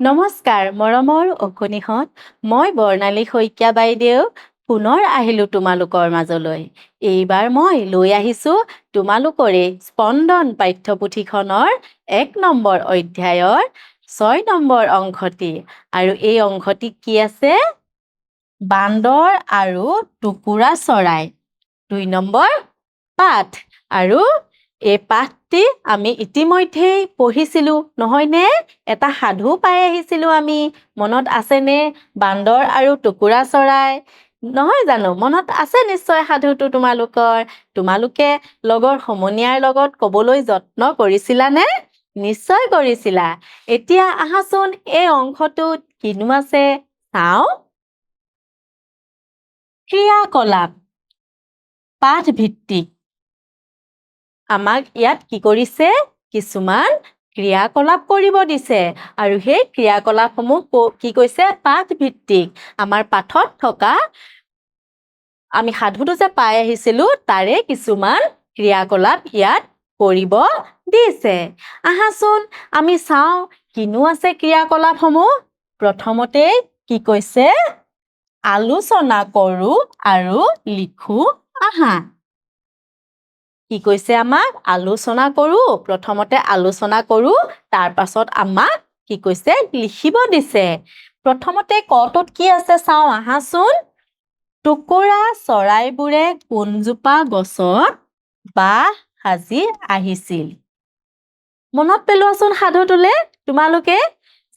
নমস্কাৰ মৰমৰ অকণিহঁত মই বৰ্ণালী শইকীয়া বাইদেউ পুনৰ আহিলোঁ তোমালোকৰ মাজলৈ। এইবাৰ মই লৈ আহিছোঁ তোমালোকৰে স্পন্দন পাঠ্যপুথিখনৰ এক নম্বৰ অধ্যায়ৰ ছয় নম্বৰ অংশটি। আৰু এই অংশটি কি আছে? বান্দৰ আৰু টুকুৰা চৰাই। দুই নম্বৰ পাঠ। আৰু এই পাঠটি আমি ইতিমধ্যেই পঢ়িছিলোঁ নহয়নে? এটা সাধু পাই আহিছিলোঁ আমি মনত আছেনে বান্দৰ আৰু টুকুৰা চৰাই? নহয় জানো মনত আছে নিশ্চয় সাধুটো তোমালোকৰ? তোমালোকে লগৰ সমনীয়াৰ লগত ক'বলৈ যত্ন কৰিছিলানে? নিশ্চয় কৰিছিলা। এতিয়া আহাচোন এই অংশটোত কিনো আছে চাওঁ। ক্ৰিয়াকলাপ পাঠভিত্তিক। আমাক ইয়াত কি কৰিছে? কিছুমান ক্ৰিয়াকলাপ কৰিব দিছে। আৰু সেই ক্ৰিয়াকলাপসমূহ কি কৈছে? পাঠভিত্তিক। আমাৰ পাঠত থকা আমি সাধুটো যে পাই আহিছিলো, তাৰে কিছুমান ক্ৰিয়াকলাপ ইয়াত কৰিব দিছে। আহাচোন, আমি চাওঁ, কিনো আছে ক্ৰিয়াকলাপসমূহ? প্ৰথমতে কি কৈছে? আলোচনা কৰোঁ আৰু লিখোঁ আহা কি কৈছে আমাক? আলোচনা কৰোঁ। প্ৰথমতে আলোচনা কৰোঁ তাৰ পাছত আমাক কি কৈছে? লিখিব দিছে। প্ৰথমতে কটোত কি আছে চাওঁ আহাচোন। টুকুৰা চৰাইবোৰে কোনজোপা গছত বাঁহ সাজি আহিছিল? মনত পেলোৱাচোন সাধুটোলে তোমালোকে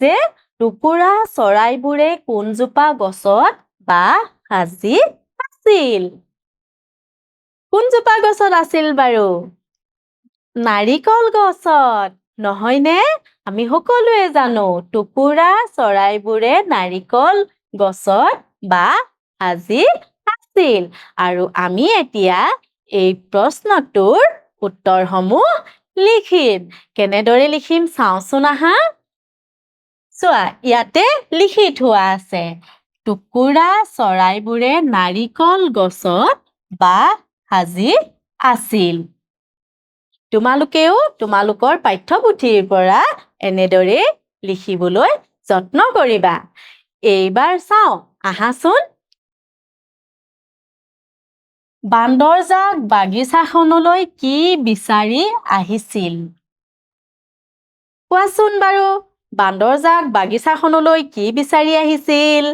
যে টুকুৰা চৰাইবোৰে কোনজোপা গছত বাঁহ সাজি আছিল। কোনজোপা গছত আছিল বাৰু? নাৰিকল গছত। নহয়নে আমি সকলোৱে জানো, টুকুৰা চৰাইবোৰে নাৰিকল গছত বাঁহ সাজি আছিল। আৰু আমি এতিয়া এই প্ৰশ্নটোৰ উত্তৰসমূহ লিখিম। কেনেদৰে লিখিম চাওঁচোন আহা। চোৱা, ইয়াতে লিখি থোৱা আছে, টুকুৰা চৰাইবোৰে নাৰিকল গছত বাঁহ সাজি আছিল। তোমালোকেও তোমালোকৰ পাঠ্যপুথিৰ পৰা এনেদৰে লিখিবলৈ যত্ন কৰিবা। এইবাৰ চাওঁ, আহাচোন। বান্দৰজাক বাগিচাখনলৈ কি বিচাৰি আহিছিল? কোৱাচোন বাৰু, বান্দৰজাক বাগিচাখনলৈ কি বিচাৰি আহিছিল?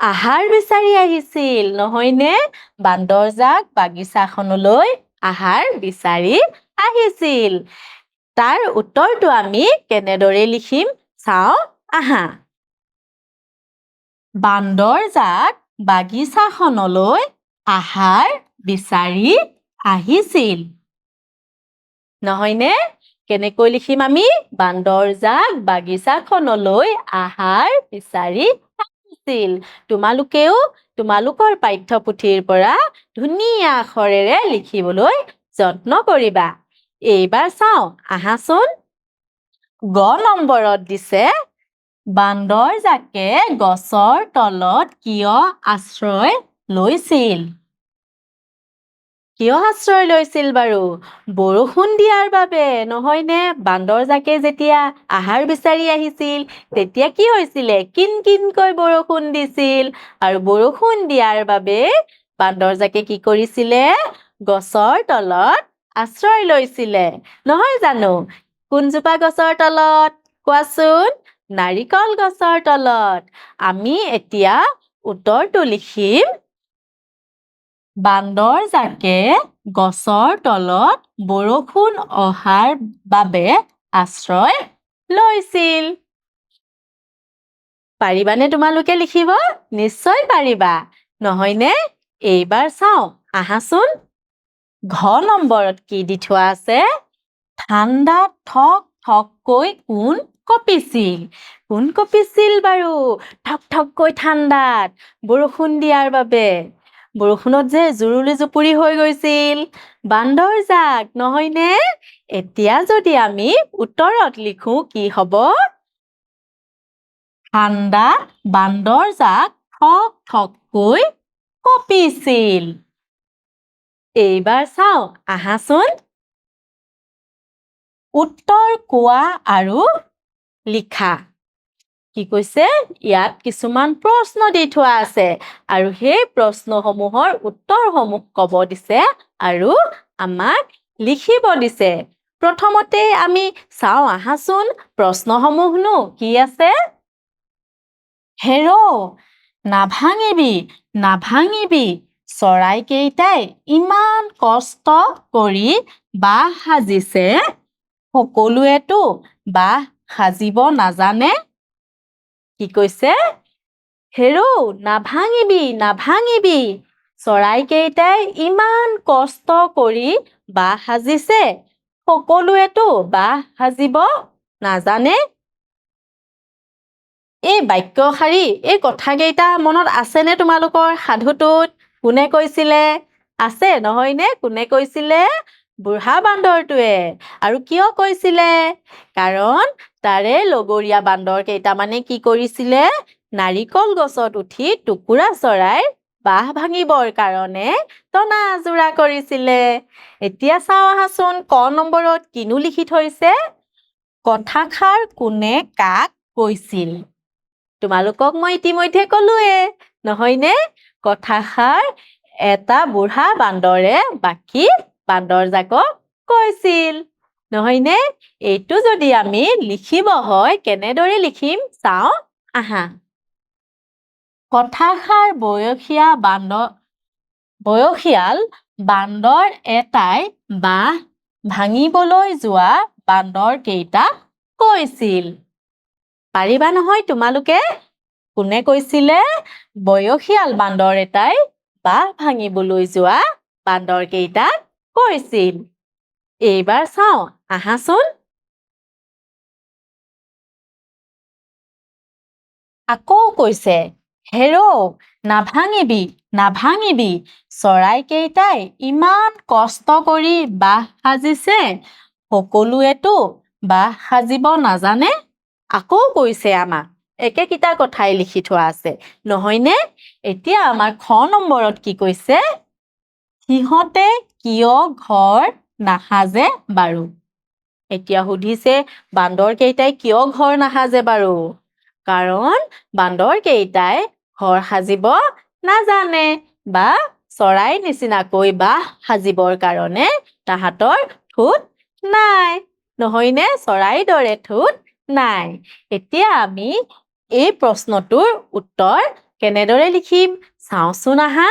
আহাৰ বিচাৰি আহিছিল, নহয়নে? বান্দৰজাক বাগিচাখনলৈ আহাৰ বিচাৰি আহিছিল। তাৰ উত্তৰটো আমি কেনেদৰে লিখিম? চাওঁ, আহা। বান্দৰজাক বাগিচাখনলৈ আহাৰ বিচাৰি আহিছিল। নহয়নে? কেনেকৈ লিখিম আমি? বান্দৰজাক বাগিচাখনলৈ আহাৰ বিচাৰি আহিছিল তোমালোকেও তোমালোকৰ পাঠ্যপুথিৰ পৰা ধুনীয়া আখৰেৰে লিখিবলৈ যত্ন কৰিবা। এইবাৰ চাওঁ, আহাচোন। গ নম্বৰত দিছে বান্দৰজাকে গছৰ তলত কিয় আশ্ৰয় লৈছিল? কিয় আশ্ৰয় লৈছিল বাৰু? বৰষুণ দিয়াৰ বাবে, নহয়নে? বান্দৰজাকে যেতিয়া আহাৰ বিচাৰি আহিছিল, তেতিয়া কি হৈছিলে? কিন কিনকৈ বৰষুণ দিছিল। আৰু বৰষুণ দিয়াৰ বাবে বান্দৰজাকে কি কৰিছিলে? গছৰ তলত আশ্ৰয় লৈছিলে। নহয় জানো? কোনজোপা গছৰ তলত? কোৱাচোন? নাৰিকল গছৰ তলত। আমি এতিয়া উত্তৰটো লিখিম বান্দৰজাকে গছৰ তলত বৰষুণ অহাৰ বাবে আশ্ৰয় লৈছিল। পাৰিবানে তোমালোকে লিখিব? নিশ্চয় পাৰিবা। নহয়নে? এইবাৰ চাওঁ। আহাচোন। ঘ নম্বৰত কি দি থোৱা আছে? ঠাণ্ডাত ঠক ঠককৈ কোন কঁপিছিল? কোন কঁপিছিল বাৰু? ঠক ঠককৈ ঠাণ্ডাত বৰষুণ দিয়াৰ বাবে। বৰষুণত যে জুৰুলি জুপুৰি হৈ গৈছিল। বান্দৰজাক নহয়নে এতিয়া যদি আমি উত্তৰত লিখোঁ কি হ'ব? ঠাণ্ডাত বান্দৰজাক ঠক ঠককৈ কঁপিছিল। এইবাৰ চাওঁ আহাচোন। উত্তৰ কোৱা আৰু লিখা। কি কৈছে? ইয়াত কিছুমান প্ৰশ্ন দি থোৱা আছে আৰু সেই প্ৰশ্নসমূহৰ উত্তৰসমূহ ক'ব দিছে আৰু আমাক লিখিব দিছে। প্ৰথমতে আমি চাওঁ আহাচোন প্ৰশ্নসমূহনো কি আছে? হেৰ, নাভাঙিবি নাভাঙিবি, চৰাইকেইটাই ইমান কষ্ট কৰি বাহ সাজিছে, সকলোৱেতো বাহ সাজিব নাজানে? কি কৈছে? হেৰৌ, নাভাঙিবি নাভাঙিবি। চৰাইকেইটাই ইমান কষ্ট কৰি বাহ সাজিছে। সকলোৱেতো বাহ সাজিব নাজানে? এই বাক্য শাৰী এই কথাকেইটা মনত আছেনে তোমালোকৰ সাধুটোত? কোনে কৈছিলে? আছে, নহয়নে? কোনে কৈছিলে? বুঢ়া বান্দৰটোৱে। আৰু কিয় কৈছিলে? কাৰণ তাৰে লগৰীয়া বান্দৰ কেইটামানে কি কৰিছিলে? নাৰিকল গছত উঠি টুকুৰা চৰাইৰ বাহ ভাঙিবৰ কাৰণে টনা আজোৰা কৰিছিলে। এতিয়া চাওঁ আহাচোন, ক নম্বৰত কিনো লিখি থৈছে? কথাষাৰ কোনে কাক কৈছিল? তোমালোকক মই ইতিমধ্যে ক'লোৱে, নহয়নে? কথাষাৰ এটা বুঢ়া বান্দৰে বাকী বান্দৰজাকক কৈছিল। নহয়নে? এইটো যদি আমি লিখিব হয়, কেনেদৰে লিখিম? চাওঁ। আহা। কথাষাৰ বয়সীয়া বান্দৰ বয়সীয়াল বান্দৰ এটাই বাঁহ ভাঙিবলৈ যোৱা বান্দৰ কেইটাক কৈছিল। পাৰিবা নহয় তোমালোকে? কোনে কৈছিলে? বয়সীয়াল বান্দৰ এটাই বাঁহ ভাঙিবলৈ যোৱা বান্দৰ কেইটাক এইবাৰ চাওঁ আহাচোন আকৌ কৈছে, হেৰৌ, নাভাঙিবি নাভাঙিবি, চৰাইকেইটাই ইমান কষ্ট কৰি বাহ সাজিছে, সকলোৱেতো বাহ সাজিব নাজানে? আকৌ কৈছে আমাক, একেকেইটা কথাই লিখি থোৱা আছে, নহয়নে? এতিয়া আমাৰ খ নম্বৰত কি কৈছে? সিহঁতে কিয় ঘৰ নাসাজে বাৰু। এতিয়া সুধিছে বান্দৰকেইটাই কিয় ঘৰ নাসাজে বাৰু? কাৰণ বান্দৰকেইটাই ঘৰ সাজিব নাজানে বা চৰাই নিচিনাকৈ বাহ সাজিবৰ কাৰণে তাহাঁতৰ ঠোঁট নাই। নহয়নে? চৰাইৰ দৰে ঠোঁট নাই। এতিয়া আমি এই প্ৰশ্নটোৰ উত্তৰ কেনেদৰে লিখিম? চাওঁচোন আহা।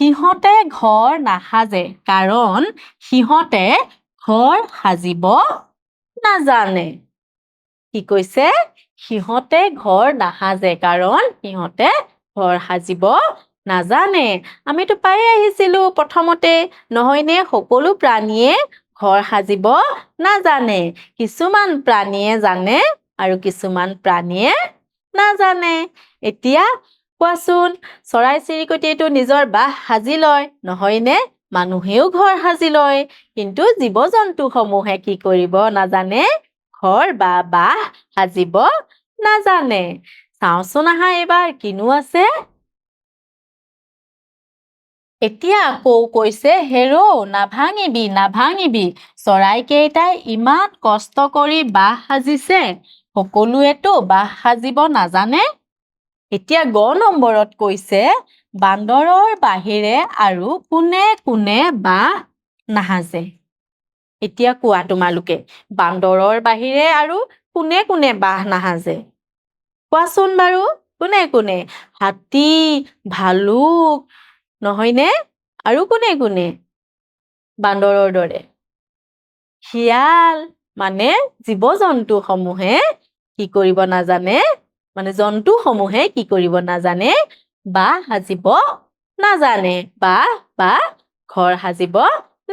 সিহঁতে ঘৰ নাসাজে, কাৰণ সিহঁতে ঘৰ সাজিব নাজানে। কি কৈছে? সিহঁতে ঘৰ নাসাজে, কাৰণ সিহঁতে ঘৰ সাজিব নাজানে। আমিতো পাই আহিছিলো প্ৰথমতে, নহয়নে? সকলো প্ৰাণীয়ে ঘৰ সাজিব নাজানে। কিছুমান প্ৰাণীয়ে জানে আৰু কিছুমান প্ৰাণীয়ে নাজানে। এতিয়া কোৱাচোন? চৰাই চিৰিকটিয়েতো নিজৰ বাহ সাজি লয়, নহয়নে? মানুহেও ঘৰ সাজি লয়, কিন্তু জীৱ জন্তুসমূহে কি কৰিব নাজানে? ঘৰ বা বাহ সাজিব নাজানে। চাওঁচোন আহা এইবাৰ, কিনো আছে? এতিয়া আকৌ কৈছে, হেৰৌ, নাভাঙিবি নাভাঙিবি, চৰাইকেইটাই ইমান কষ্ট কৰি বাহ সাজিছে, সকলোৱেতো বাহ সাজিব নাজানে? এতিয়া গ নম্বৰত কৈছে বান্দৰৰ বাহিৰে আৰু কোনে কোনে বাহ নাসাজে এতিয়া কোৱা তোমালোকে বান্দৰৰ বাহিৰে আৰু কোনে কোনে বাহ নাসাজে কোৱাচোন বাৰু কোনে কোনে? হাতী ভালুক নহয়নে? আৰু কোনে কোনে? বান্দৰৰ দৰে। শিয়াল মানে জীৱ জন্তুসমূহে কি কৰিব নাজানে? মানে জন্তুসমূহে কি কৰিব নাজানে? বাহ সাজিব নাজানে। বাহ বা ঘৰ সাজিব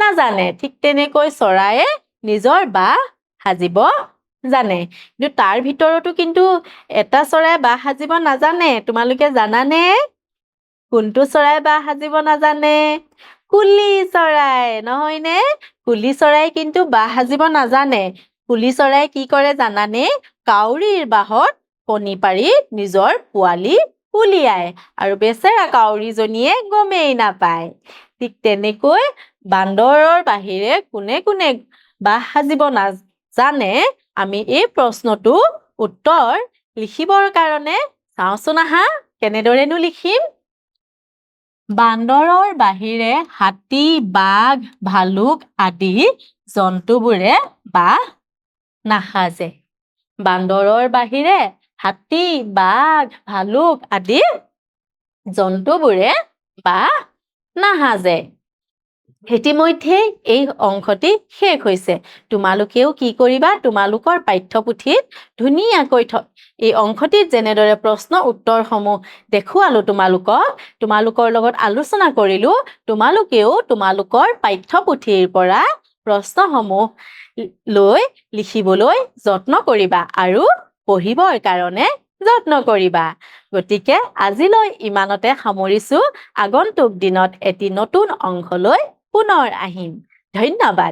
নাজানে। ঠিক তেনেকৈ চৰায়ে নিজৰ বাহ সাজিব জানে। কিন্তু তাৰ ভিতৰতো কিন্তু এটা চৰাই বাহ সাজিব নাজানে। তোমালোকে জানানে? কোনটো চৰাই বাহ সাজিব নাজানে? কুলি চৰাই, নহয়নে? কুলি চৰাই কিন্তু বাহ সাজিব নাজানে। কুলি চৰাই কি কৰে জানানে? কাউৰীৰ বাহত কণী পাৰি নিজৰ পোৱালি উলিয়ায় আৰু বেচেৰা কাউৰীজনীয়ে গমেই নাপায়। ঠিক তেনেকৈ বান্দৰৰ বাহিৰে কোনে কোনে বাহ সাজিব নাজানে আমি এই প্ৰশ্নটো উত্তৰ লিখিবৰ কাৰণে চাওঁচোন আহা কেনেদৰেনো লিখিম? বান্দৰৰ বাহিৰে হাতী বাঘ ভালুক আদি জন্তুবোৰে বাঁহ নাসাজে। বান্দৰৰ বাহিৰে হাতী, বাঘ, ভালুক আদি জন্তুবোৰে বাঁহ নাসাজে। ইতিমধ্যে এই অংশটি শেষ হৈছে। তোমালোকেও কি কৰিবা? তোমালোকৰ পাঠ্যপুথিত ধুনীয়াকৈ থ এই অংশটিত যেনেদৰে প্ৰশ্ন উত্তৰসমূহ দেখুৱালো তোমালোকক, তোমালোকৰ লগত আলোচনা কৰিলো, তোমালোকেও তোমালোকৰ পাঠ্যপুথিৰ পৰা প্ৰশ্নসমূহ লৈ লিখিবলৈ যত্ন কৰিবা। আৰু পঢ়িবৰ কাৰণে যত্ন কৰিবা। গতিকে আজিলৈ ইমানতে সামৰিছো। আগন্তুক দিনত এটি নতুন অংশলৈ পুনৰ আহিম। ধন্যবাদ।